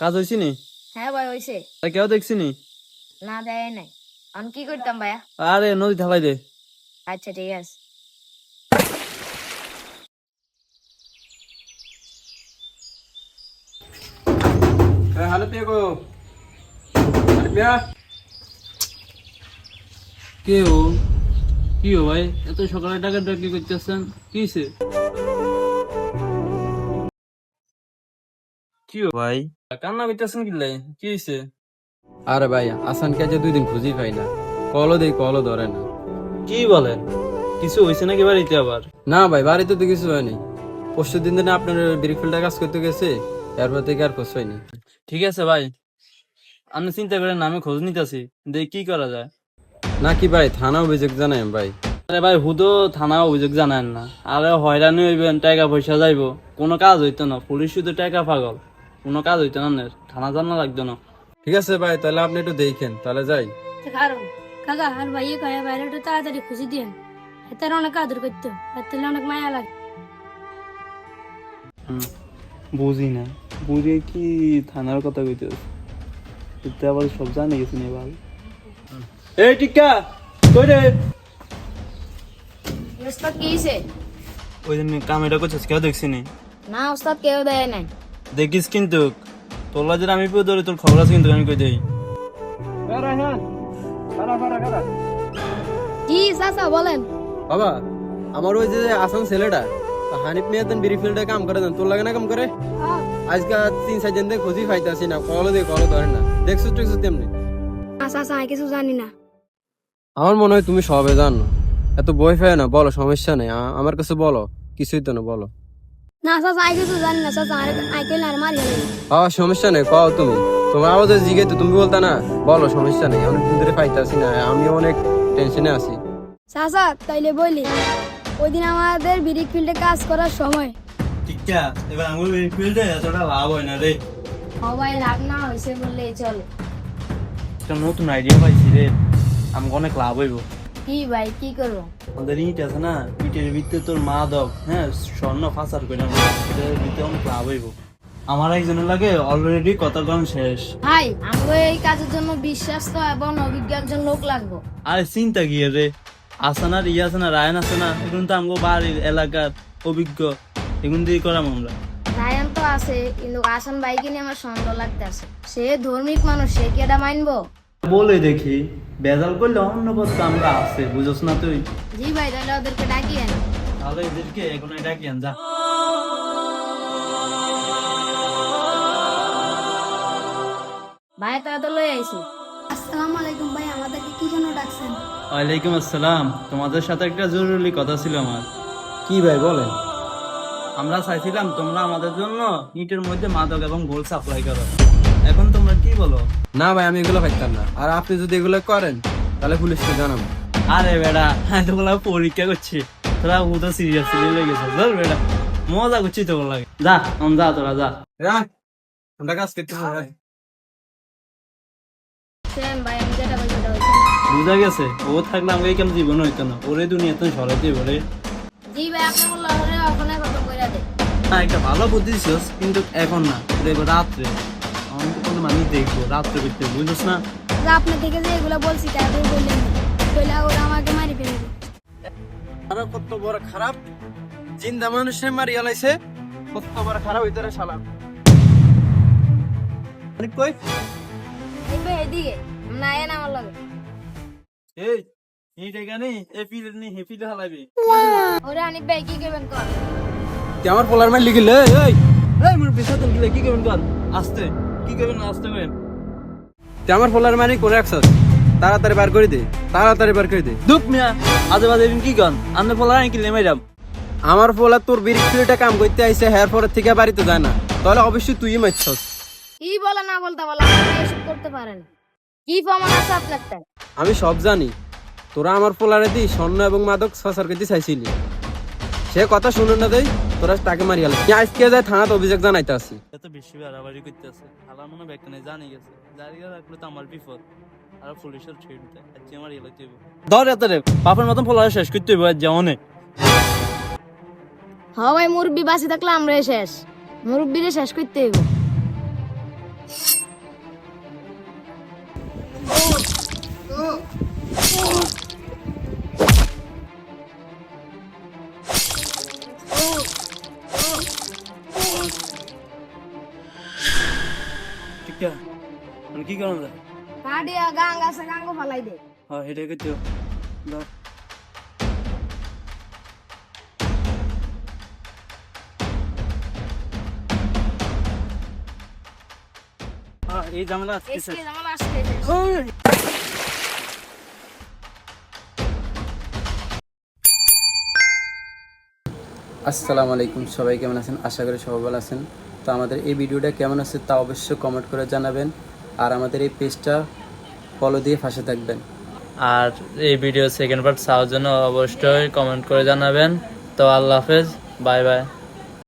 কাজ হয়েছি নি? হ্যাঁ ভাই হইছে। আর কেউ দেখছি নি? না দেয় নাই। আমি কি করতাম ভাইয়া? আরে নদী ঢালাই দে। আচ্ছা ঠিক আছে। হ্যালো পেগো আরে কে ও? কি ও ভাই? এত সকালে টাকা ডাকি করতেছেন? কি কি ভাই। কান্না করতেছেন কি লাই? কি হয়েছে আরে ভাই আসানকে যে দুই দিন খুঁজি পাই না। কলও দেই কলও ধরে না। কি বলেন? কিছু হয়েছে নাকি বাড়িতে আবার? না ভাই বাড়িতে তো কিছু হয়নি পরশু দিন দিনে আপনার ব্রিক কাজ করতে গেছে এরপর থেকে আর খোঁজ হয়নি। ঠিক আছে ভাই। আপনি চিন্তা করেন না, আমি খোঁজ নিতেছি। দেখি কি করা যায়। না কি ভাই থানা অভিযোগ জানাই ভাই। আরে ভাই হুদো থানা অভিযোগ জানেন না। আরে হয়রানি হইবেন টাকা পয়সা যাইবো। কোনো কাজ হইতো না পুলিশ শুধু টাকা পাগল। কোনো কাজ হইতো না। থানা জানা লাগতো না। ঠিক আছে ভাই তাহলে আপনি একটু দেখেন তাহলে যাই। কারণ কাকা আর ভাইয়ে কয়ে বাইরে একটু তাড়াতাড়ি খুশি দিয়েন। এতে অনেক আদর করতো এতে অনেক মায়া লাগে। বুঝি না। বুঝে কি থানার কথা কইতে এতে আবার সব জানে গেছি না ভাই। এই টিকা কই রে? ওস্তাদ কি হইছে? ওই দিন কামেটা করছিস কেউ দেখছি নি? না ওস্তাদ কেউ দেয় নাই। দেখিস কিন্তু তোলা লাজে আমি পেয়ে ধরে তোর খবর আছে কিন্তু আমি কই দেই? কি চাচা বলেন? বাবা আমার ওই যে আসাম ছেলেটা হানিফ মিয়া দেন ফিল্ডে কাম করে দেন তোর লাগে না কাম করে? আজকে তিন চার দিন দিয়ে খুঁজি পাইতাছি না কলও দেই কলও ধরে না। দেখছ টেকছো তেমনি। চাচা আমি কিছু জানি না। আমার মনে হয় তুমি সবে জানো। এত বই ফেয় না বলো সমস্যা নেই আমার কাছে বলো কিছুই তো না বলো। না চাচা আমি কিছু জানি না চাচা আর মারি হ্যাঁ সমস্যা নেই কও তুমি? তোমার আওয়াজে জিগে তো তুমি বলতা না? বলো সমস্যা নেই অনেক দিন ধরে পাইতাছি না আমি অনেক টেনশনে আছি। চাচা তাইলে বলি ওই দিন আমাদের ব্রিক ফিল্ডে কাজ করার সময়। এবার আঙুল ফিল্ডে এতটা লাভ হয় না রে। সবাই লাভ না হয়েছে বললেই চলে। একটা নতুন আইডিয়া পাইছি রে আমাকে অনেক লাভ হইব। কি ভাই কি করব? আমাদের ইট আছে না ইটের ভিতরে তোর মা দক হ্যাঁ স্বর্ণ ফাঁসার করে এটার ভিতরে হইব। আমার একজনের লাগে অলরেডি কতক্ষণ শেষ। ভাই আমাকে এই কাজের জন্য বিশ্বাস্ত এবং অভিজ্ঞ একজন লোক লাগবো। আরে চিন্তা কি রে? আসানার ইয়ে আছে না রায়ন আছে না এগুলো তো আমাকে বাড়ির এলাকার অভিজ্ঞ দিয়ে করাম আমরা। রায়ান তো আছে কিন্তু আসান ভাইকে নিয়ে আমার সন্দেহ লাগতেছে। সে ধর্মিক মানুষ সে কি এটা মানবো? বলে দেখি বেজাল করলে অন্য পথ আমরা আছে বুঝছ না তুই? জি ভাই তাহলে ওদেরকে ডাকিয়ে না তাহলে এদেরকে এখন ডাকি আন যা। ভাই তারা তো লই আইছি। আসসালামু আলাইকুম ভাই আমাদেরকে কি জন্য ডাকছেন? ওয়ালাইকুম আসসালাম। তোমাদের সাথে একটা জরুরি কথা ছিল আমার। কি ভাই বলেন। আমরা চাইছিলাম তোমরা আমাদের জন্য ইটের মধ্যে মাদক এবং গোল সাপ্লাই করো। এখন তোমরা কি বলো? না ভাই আমি এগুলো পাইতাম না। আর আপনি যদি এগুলো করেন তাহলে পুলিশকে জানাব। আরে বেড়া আমি তো বললাম পরীক্ষা করছি। তোরা তো সিরিয়াস সিরিয়াস লেগে গেছে ধর বেড়া মজা করছি তো লাগে। যা আম যা তোরা যা। রাখ। আমরা কাজ করতে হবে না। বুঝা গেছে? ও থাকলে আমাকে কেমন জীবন হইতো না? ওরে দুনিয়াতে সরাইতে বলে জি ভাই আপনি বলল ওখানে না একটা ভালো বুদ্ধি দিছিস কিন্তু এখন না দেখব রাত্রে। আমি তো কোনো মানুষ দেখব রাত্রে বিতে বুঝছ না? যে আপনি থেকে যে এগুলো বলছি তাই বললেন ওরা আমাকে মারি ফেলবে কত বড় খারাপ। জিন্দা মানুষের মারি আলাইছে কত বড় খারাপ ভিতরে শালা। কই? এই ভাই এদিকে। না এ না আমার লগে। এই এইটা কেন? নি হালাবি ওরে আনিব ভাই কি করবেন কর তুই আমার পোলার মার লিখিলে এই এই মোর পেছাতে গিলে কি করবেন কর আস্তে। কি করবেন না করেন তুই আমার পোলার মারি করে রাখছস তাড়াতাড়ি বার করে দে তাড়াতাড়ি বার করে দে। দুপ মিয়া আজে বাজে কি কন? কি যাম আমার পোলা তোর বিরিক কাম করতে আইছে হেয়ার পরের থেকে বাড়িতে যায় না। তাহলে অবশ্যই তুই মারছস কি বলে না বলতে বলে এসব করতে পারেন। কি প্রমাণ আছে আপনার আমি সব জানি। তোরা আমার পোলারে দি স্বর্ণ এবং মাদক সসারকে দি চাইছিলি। সে কথা শুনে না দেই তোরা তাকে মারি গেল আজকে যায় থানাতে অভিযোগ জানাইতে আসি এত বেশি বাড়াবাড়ি করতেছে। হালার মনে ব্যাখ্যা নেই জানি গেছে। জানি রাখলে তো আমার বিপদ। আর পুলিশের ছেড়ে দিতে। আজকে আমার ইয়ে লাগতে ধর এত রে বাপের মতন ফলা শেষ করতে হইব যেমন হ ভাই মুরব্বি বাসি থাকলে আমরা শেষ। মুরব্বিরে শেষ করতে হইব। আছে আমি কি করলাম রে কাটিয়া গাং আছে গাঙ্গ ফালাই দে। হ্যাঁ ধর হ্যাঁ এই ঝামেলা আসসালামু আলাইকুম সবাই কেমন আছেন? আশা করি সবাই ভালো আছেন। তো আমাদের এই ভিডিওটা কেমন আছে তা অবশ্যই কমেন্ট করে জানাবেন। আর আমাদের এই পেজটা ফলো দিয়ে ফাঁসে থাকবেন। আর এই ভিডিও সেকেন্ড পার্ট চাওয়ার জন্য অবশ্যই কমেন্ট করে জানাবেন। তো আল্লাহ হাফেজ বাই বাই